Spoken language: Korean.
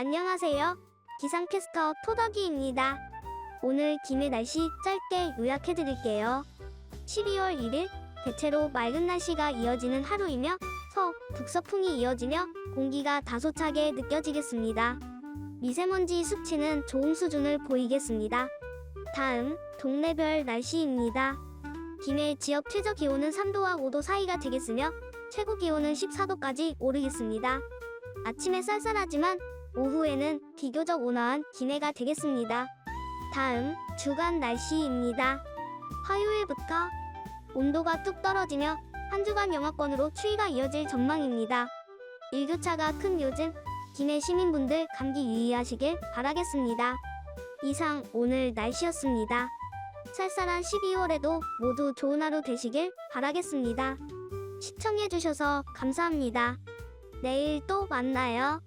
안녕하세요. 기상캐스터 토덕이입니다. 오늘 김해 날씨 짧게 요약해드릴게요. 12월 1일 대체로 맑은 날씨가 이어지는 하루이며 서, 북서풍이 이어지며 공기가 다소 차게 느껴지겠습니다. 미세먼지 수치는 좋은 수준을 보이겠습니다. 다음 동네별 날씨입니다. 김해 지역 최저 기온은 3도와 5도 사이가 되겠으며 최고 기온은 14도까지 오르겠습니다. 아침에 쌀쌀하지만 오후에는 비교적 온화한 기내가 되겠습니다. 다음 주간 날씨입니다. 화요일부터 온도가 뚝 떨어지며 한 주간 영하권으로 추위가 이어질 전망입니다. 일교차가 큰 요즘 김해 시민분들 감기 유의하시길 바라겠습니다. 이상 오늘 날씨였습니다. 쌀쌀한 12월에도 모두 좋은 하루 되시길 바라겠습니다. 시청해주셔서 감사합니다. 내일 또 만나요.